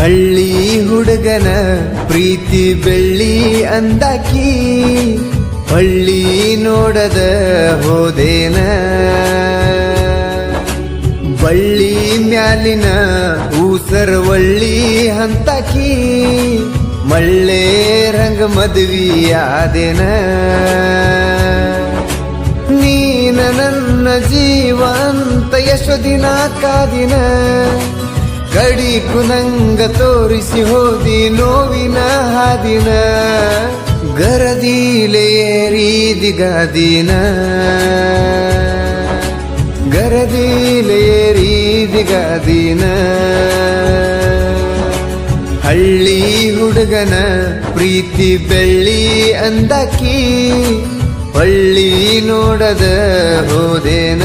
ಹಳ್ಳಿ ಹುಡುಗನ ಪ್ರೀತಿ ಬೆಳ್ಳಿ ಅಂದಾಕಿ, ಹಳ್ಳಿ ನೋಡದ ಹೋದೇನ. ಬಳ್ಳಿ ಮ್ಯಾಲಿನ ಊಸರವಳ್ಳಿ ಹಂತಾಕಿ ಮಳ್ಳೆ ರಂಗ ಆದೇನ. ನೀನ ನನ್ನ ಜೀವಂತ ಯಶ್ವ ದಿನ ಕಾದಿನ. ಕಡಿಕು ಕುನಂಗ ತೋರಿಸಿ ಹೋದಿ ನೋವಿನ ಹಾದಿನ. ಗರದೀಲೆ ಏರಿದಿಗಾದಿನ ಗರದೀಲೆ ಏರಿದಿಗಾದಿನ ಹಳ್ಳಿ ಹುಡುಗನ ಪ್ರೀತಿ ಬೆಳ್ಳಿ ಅಂದಾಕಿ ಹಳ್ಳಿ ನೋಡದ ಹೋದೇನ.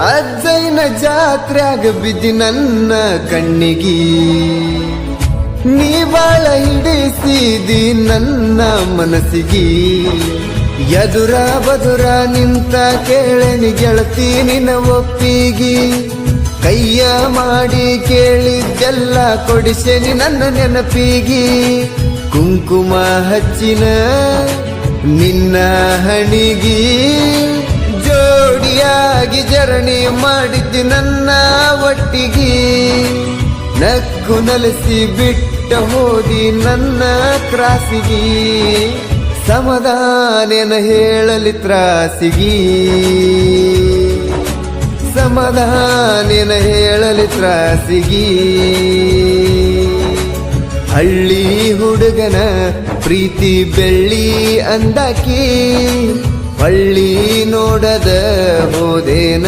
ಅಜ್ಜೈನ ಜಾತ್ರ್ಯಾಗ ಬಿದ್ದಿ ನನ್ನ ಕಣ್ಣಿಗಿ. ನೀ ಬಾಳ ಹಿಡಿಸಿದಿ ನನ್ನ ಮನಸ್ಸಿಗಿ. ಎದುರ ಬದುರ ನಿಂತ ಕೇಳನಿ ಗೆಳತಿ ನಿನ್ನ ಒಪ್ಪಿಗಿ. ಕೈಯ ಮಾಡಿ ಕೇಳಿದ್ದೆಲ್ಲ ಕೊಡಿಸೇನಿ ನನ್ನ ನೆನಪಿಗಿ. ಕುಂಕುಮ ಹಚ್ಚಿನ ನಿನ್ನ ಹಣಿಗಿ. ಜೋಡಿಯಾಗಿ ಜರಣಿ ಮಾಡಿದ್ದಿ ನನ್ನ ಒಟ್ಟಿಗೆ. ನಕ್ಕು ನಲಸಿ ಬಿಟ್ಟ ಹೋದಿ ನನ್ನ ಕ್ರಾಸಿಗಿ. ಸಮಾಧಾನೇನ ಹೇಳಲಿ ತ್ರಾಸಿಗಿ. ಸಮಾಧಾನೇನ ಹೇಳಲಿ ತ್ರಾಸಿಗಿ. ಹಳ್ಳಿ ಹುಡುಗನ ಪ್ರೀತಿ ಬೆಳ್ಳಿ ಅಂದಾಕಿ ಹಳ್ಳಿ ನೋಡದ ಹೋದೇನ?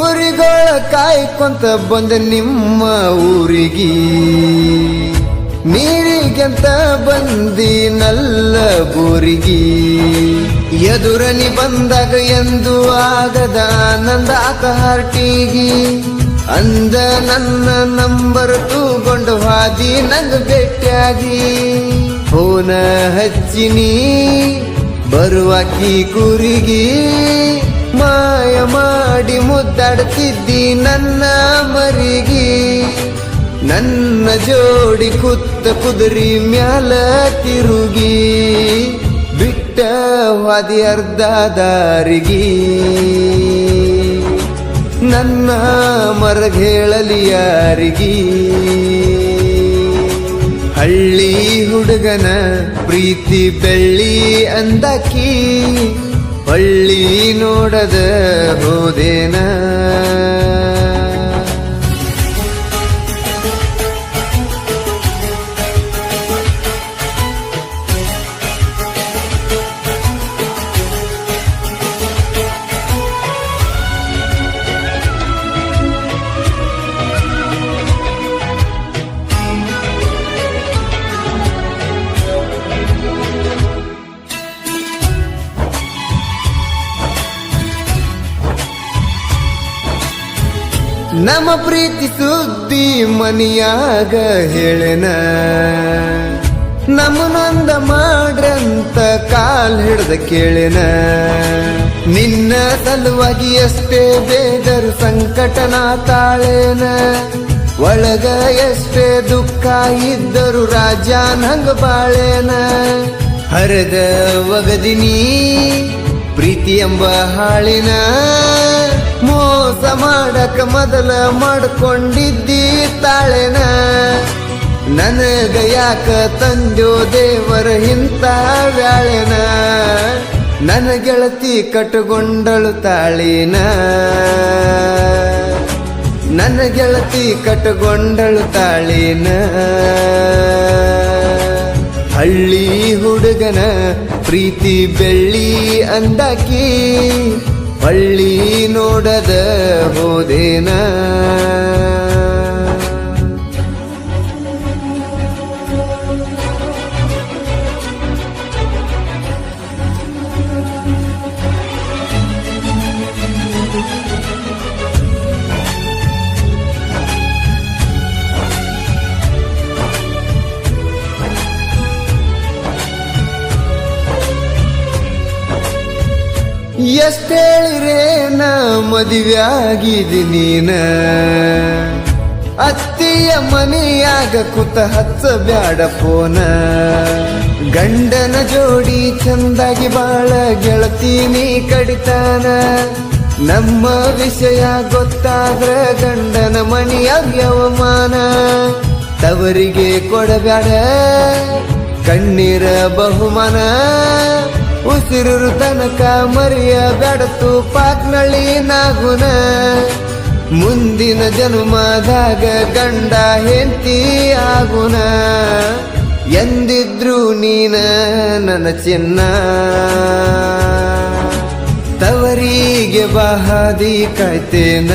ಕುರಿಗಳ ಕಾಯ್ಕೊಂತ ಬಂದ ನಿಮ್ಮ ಊರಿಗೆ. ನೀರಿಗೆಂತ ಬಂದಿ ನಲ್ಲ ಬೋರಿಗೆ. ಎದುರನಿ ಬಂದಾಗ ಎಂದು ಆಗದ ನಂದ ಆತ ಹಾರ್ಟಿಗಿ. ಅಂದ ನನ್ನ ನಂಬರ್ ತೂಗೊಂಡು ಹಾದಿ ನಂಗ ಭೇಟಿಯಾಗಿ. ಫೋನ ಹಚ್ಚಿನಿ, ಬರುವಾಕಿ ಕುರಿಗಿ. ಮಾಯ ಮಾಡಿ ಮುದ್ದಾಡ್ತಿದ್ದಿ ನನ್ನ ಮರಿಗಿ. ನನ್ನ ಜೋಡಿ ಕುತ್ತ ಕುದುರಿ ಮ್ಯಾಲ ತಿರುಗಿ. ಬಿಟ್ಟ ವಾದಿ ಅರ್ಧ ದಾರಿಗಿ. ನನ್ನ ಮರಗೇಳಲಿ ಯಾರಿಗಿ? ಹಳ್ಳಿ ಹುಡುಗನ ಪ್ರೀತಿ ಬೆಳ್ಳಿ ಅಂದಾಕಿ. ಹಳ್ಳಿ ನೋಡದ ಹೋದೇನ? ನಮ್ಮ ಪ್ರೀತಿ ಸುದ್ದಿ ಮನಿಯಾಗ ಹೇಳೆನ. ನಮ್ಮನೊಂದ ಮಾಡ್ರಂತ ಕಾಲ್ ಹಿಡ್ದ ಕೇಳೆನ. ನಿನ್ನ ಸಲುವಾಗಿ ಎಷ್ಟೇ ಬೇದರು ಸಂಕಟನ ತಾಳೇನ. ಒಳಗ ಎಷ್ಟೇ ದುಃಖ ಇದ್ದರು ರಾಜ ನಂಗ ಬಾಳೇನ. ಹರದ ಒಗದಿನಿ ಪ್ರೀತಿ ಎಂಬ ಹಾಳಿನ. ಮೋಸ ಮಾಡಕ ಮೊದಲ ಮಾಡ್ಕೊಂಡಿದ್ದಿ ತಾಳೆನ. ನನಗ ಯಾಕ ತಂದೋ ದೇವರ ಇಂತ ವ್ಯಾಳೆನ. ನನ್ನ ಗೆಳತಿ ಕಟ್ಟುಗೊಂಡಳು ತಾಳಿನ. ನನ್ನ ಗೆಳತಿ ಕಟ್ಟುಗೊಂಡಳು ತಾಳಿನ. ಹಳ್ಳಿ ಹುಡುಗನ ಪ್ರೀತಿ ಬೆಳ್ಳಿ ಅಂದಾಕಿ ಹಳ್ಳಿ ನೋಡದ ಹೋದೇನ? ಎಷ್ಟ ನ ನಾ ಮದುವೆ ಆಗಿದಿ ನೀನ? ಅತ್ತಿಯ ಮನೆಯಾಗ ಕುತ ಹಚ್ಚ ಬ್ಯಾಡ ಫೋನ. ಗಂಡನ ಜೋಡಿ ಚಂದಾಗಿ ಬಾಳ ಗೆಳತೀನಿ ಕಡಿತಾನ. ನಮ್ಮ ವಿಷಯ ಗೊತ್ತಾದ್ರ ಗಂಡನ ಮನೆಯ ವ್ಯವಮಾನ ತವರಿಗೆ ಕೊಡಬ್ಯಾಡ ಕಣ್ಣೀರ ಬಹುಮಾನ. ಉಸಿರು ತನಕ ಮರಿಯ ಬೆಡತು ಪಾಕ್ನಳ್ಳಿ ನಾಗುನ. ಮುಂದಿನ ಜನ್ಮದಾಗ ಗಂಡ ಹೆಂಡತಿ ಆಗುನ. ಎಂದಿದ್ರು ನೀನ ನನ್ನ ಚಿನ್ನ. ತವರಿಗೆ ಬಹಾದಿ ಕಾಯ್ತೇನ